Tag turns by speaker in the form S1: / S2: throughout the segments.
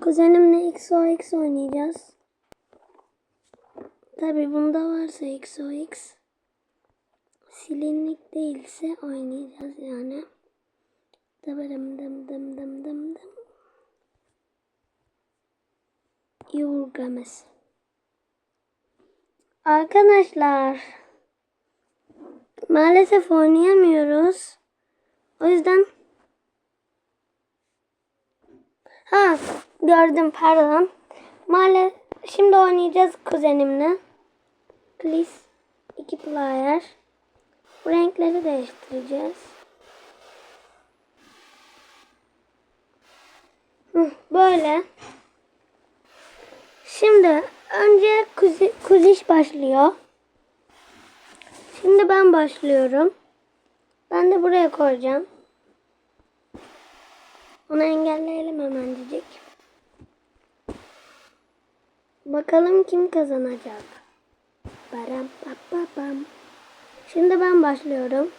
S1: Kuzenimle XOX oynayacağız. Tabi bunda varsa XOX. Silinlik değilse oynayacağız yani. Dıbırım dım dım dım dım dım. Yorgames. Arkadaşlar. Maalesef oynayamıyoruz. O yüzden Ha gördüm pardon. Maalesef şimdi oynayacağız kuzenimle. Please iki player. Renkleri değiştireceğiz. Hı, böyle. Şimdi önce kuzi, kuziş başlıyor. Şimdi ben başlıyorum. Ben de buraya koyacağım. Onu engelleyelim hemencik. Bakalım kim kazanacak. Baram pa pa pam. Şimdi ben başlıyorum.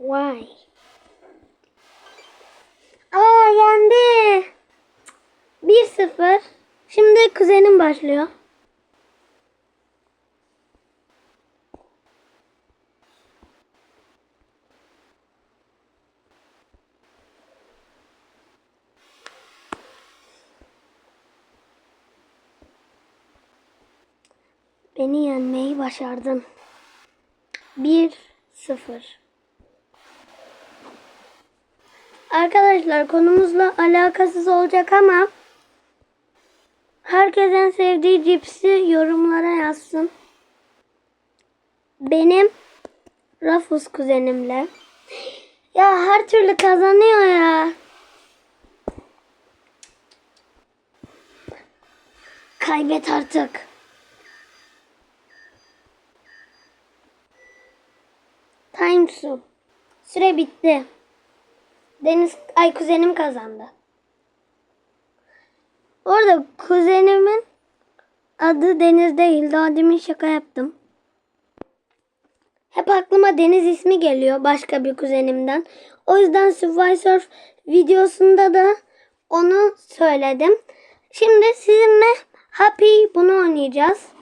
S1: Vay. Aa yendi. 1-0. Şimdi kuzenim başlıyor. Beni yenmeyi başardın. 1-0. Arkadaşlar konumuzla alakasız olacak ama herkes en sevdiği cipsi yorumlara yazsın. Benim Rafus kuzenimle. Ya her türlü kazanıyor ya. Kaybet artık. Time su. Süre bitti. Deniz ay kuzenim kazandı. Orada kuzenimin adı Deniz değil. Daha demin şaka yaptım. Hep aklıma Deniz ismi geliyor başka bir kuzenimden. O yüzden Surf videosunda da onu söyledim. Şimdi sizinle Happy bunu oynayacağız.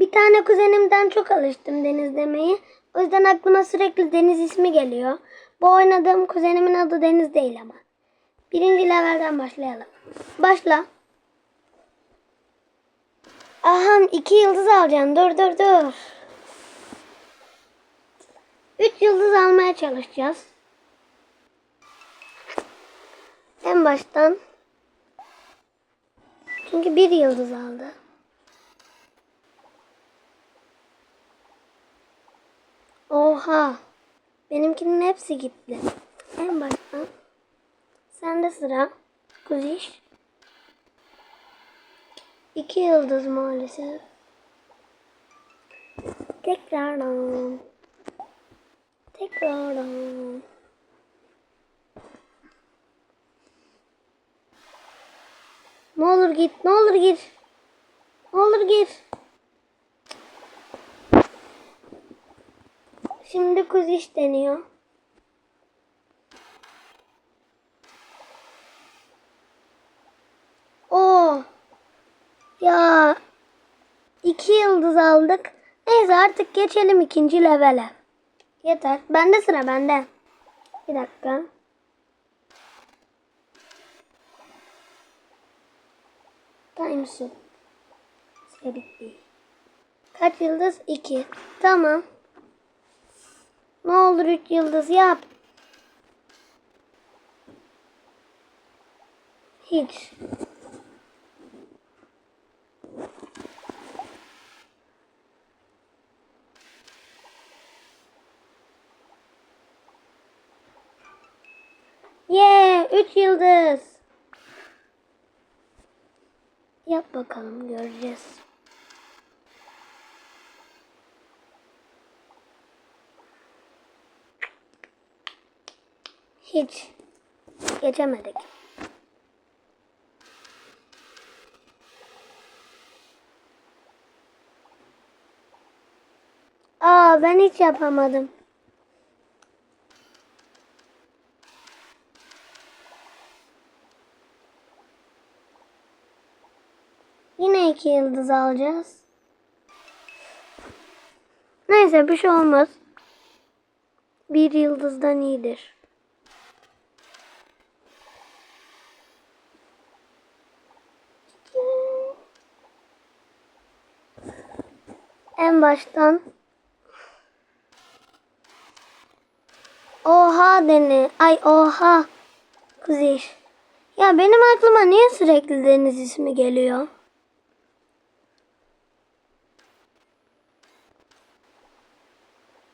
S1: Bir tane kuzenimden çok alıştım Deniz demeyi. O yüzden aklıma sürekli Deniz ismi geliyor. Bu oynadığım kuzenimin adı Deniz değil ama. Birinci levelden başlayalım. Başla. Aha iki yıldız alacaksın. Dur dur dur. Üç yıldız almaya çalışacağız. En baştan. Çünkü bir yıldız aldı. Oha. Benimkinin hepsi gitti. En baştan. Sende sıra. Kuziş. İki yıldız maalesef. Tekrardan. Tekrardan. Ne olur git, ne olur gir. Ne olur gir. Şimdi kuziş deniyor. Oo. Ya iki yıldız aldık. Neyse artık geçelim ikinci levele. Yeter. Bende sıra bende. Bir dakika. Time su. Süre bitti. Kaç yıldız? İki. Tamam. Ne olur üç yıldız yap. Hiç. Yeah, üç yıldız. Yap bakalım göreceğiz. Hiç geçemedik. Ya ben hiç yapamadım. Yine iki yıldız alacağız. Neyse bir şey olmaz. Bir yıldızdan iyidir. Baştan Oha dene. Ay oha. Kuziş. Ya benim aklıma niye sürekli Deniz ismi geliyor?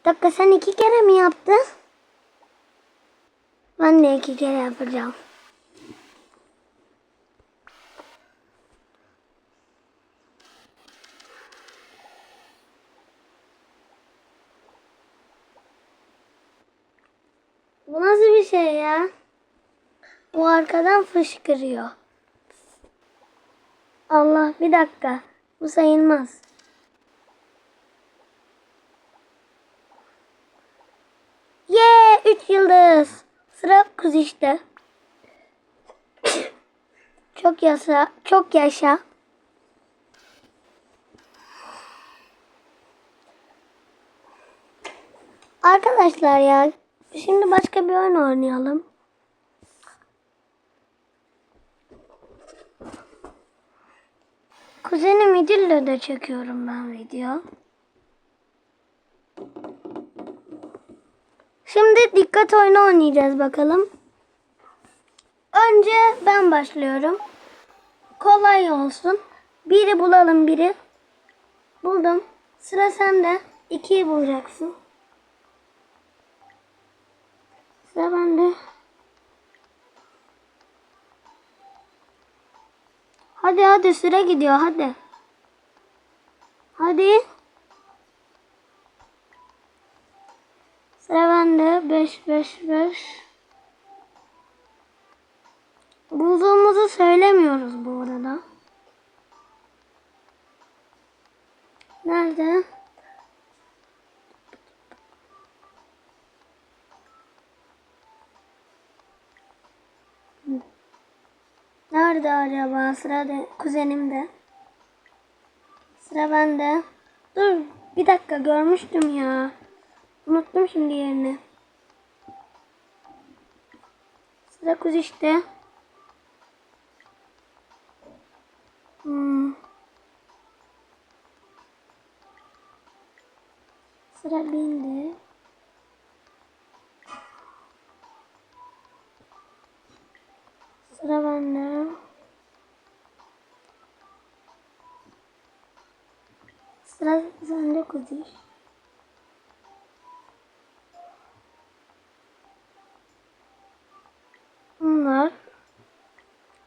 S1: Dakika sen iki kere mi yaptın? Ben de iki kere yapacağım. Bu nasıl bir şey ya? Arkadan fışkırıyor. Allah bir dakika. Bu sayılmaz. Ye 3 yıldız. Sıra kız işte. çok yaşa, çok yaşa. Arkadaşlar ya şimdi başka bir oyun oynayalım. Kuzenim İdil'le de çekiyorum ben video. Şimdi dikkat oyunu oynayacağız bakalım. Önce ben başlıyorum. Kolay olsun. Biri bulalım biri. Buldum. Sıra sende. İkiyi bulacaksın. Sıra bende. Hadi hadi süre gidiyor hadi. Hadi. Sıra bende. 5 5 5. Bulduğumuzu söylemiyoruz bu arada. Nerede? Nerede acaba? Sıra de, kuzenimde. Sıra bende. Dur bir dakika görmüştüm ya. Unuttum şimdi yerini. Sıra kuz işte. Hmm. Sıra bindi. Sıra bende. Sıra sende kuziş. Bunlar.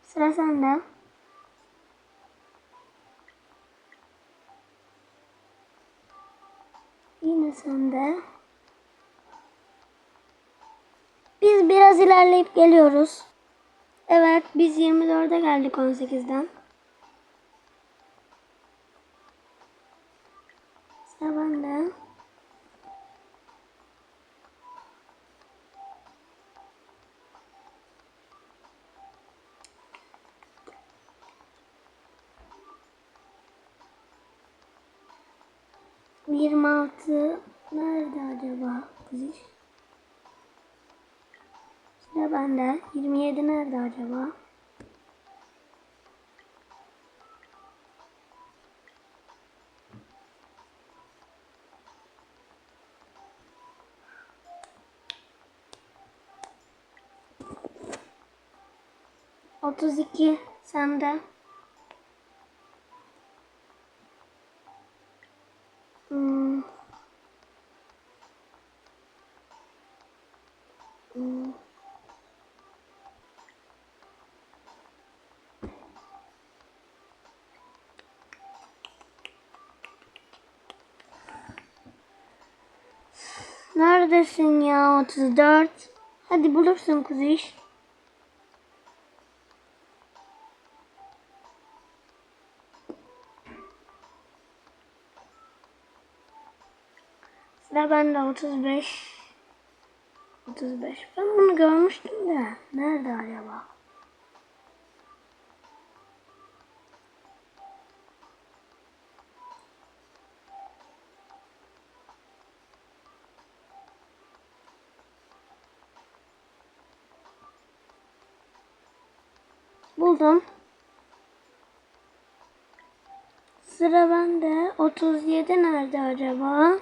S1: Sıra sende. Yine sende. Biz biraz ilerleyip geliyoruz. Evet biz 24'e geldik 18'den. 26 nerede acaba kızış? Sıra bende. 27 nerede acaba? Otuz iki sende. Neredesin ya 34? Hadi bulursun kuziş. Sıra bende 35. 35. Ben bunu görmüştüm de. Nerede acaba? Buldum. Sıra bende. 37 nerede acaba?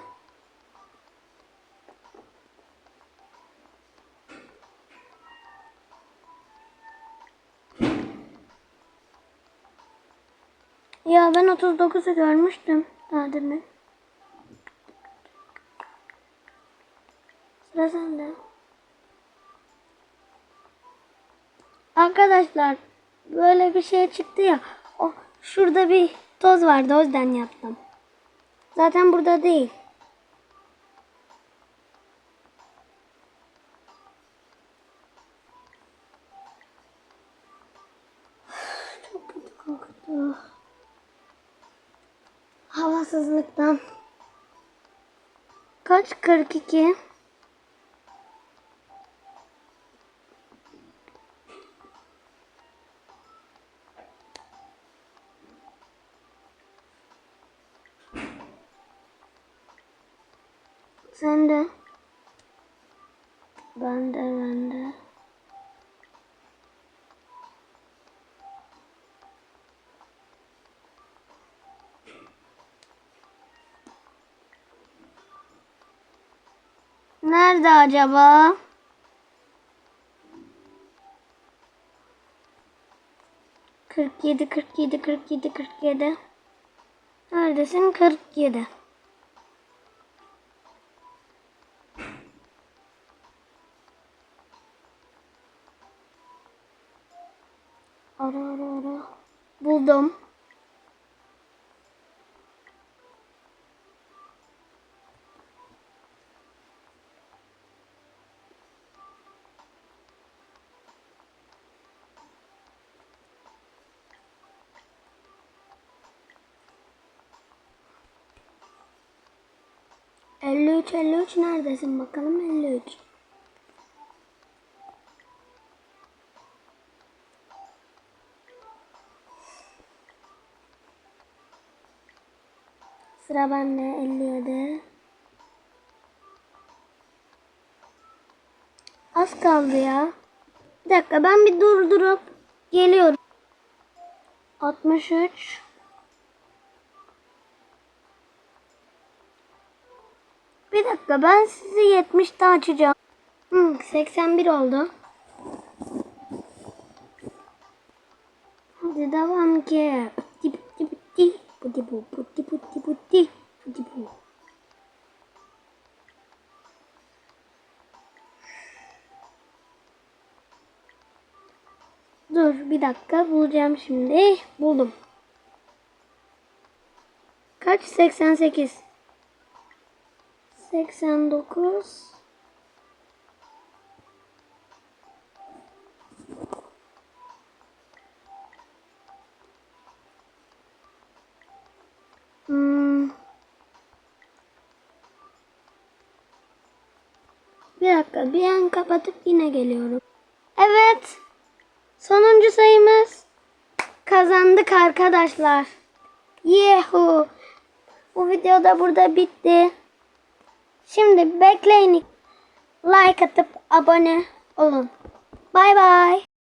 S1: Ya ben 39'u görmüştüm daha demin. Sıra sende. Arkadaşlar böyle bir şey çıktı ya. O şurada bir toz vardı o yüzden yaptım. Zaten burada değil. Çok kötü koktu. Havasızlıktan. Kaç? 42. Sen de. Ben de ben de. Nerede acaba? Kırk yedi, kırk yedi, kırk yedi, kırk yedi. Neredesin? Kırk yedi. 53 53 neredesin bakalım 53. Sıra bende 57. Az kaldı ya. Bir dakika ben bir durdurup geliyorum. 63 dakika ben sizi 70'te açacağım. Hı, 81 oldu. Hadi devam ki. Putti putti putti. Putti bu putti putti putti. Putti bu. Dur bir dakika bulacağım şimdi. Buldum. Kaç? 88. 89. Hmm. Bir dakika bir an kapatıp yine geliyorum. Evet. Sonuncu sayımız kazandık arkadaşlar. Yehu. Bu video da burada bitti. Şimdi bekleyin. Like atıp abone olun. Bay bay.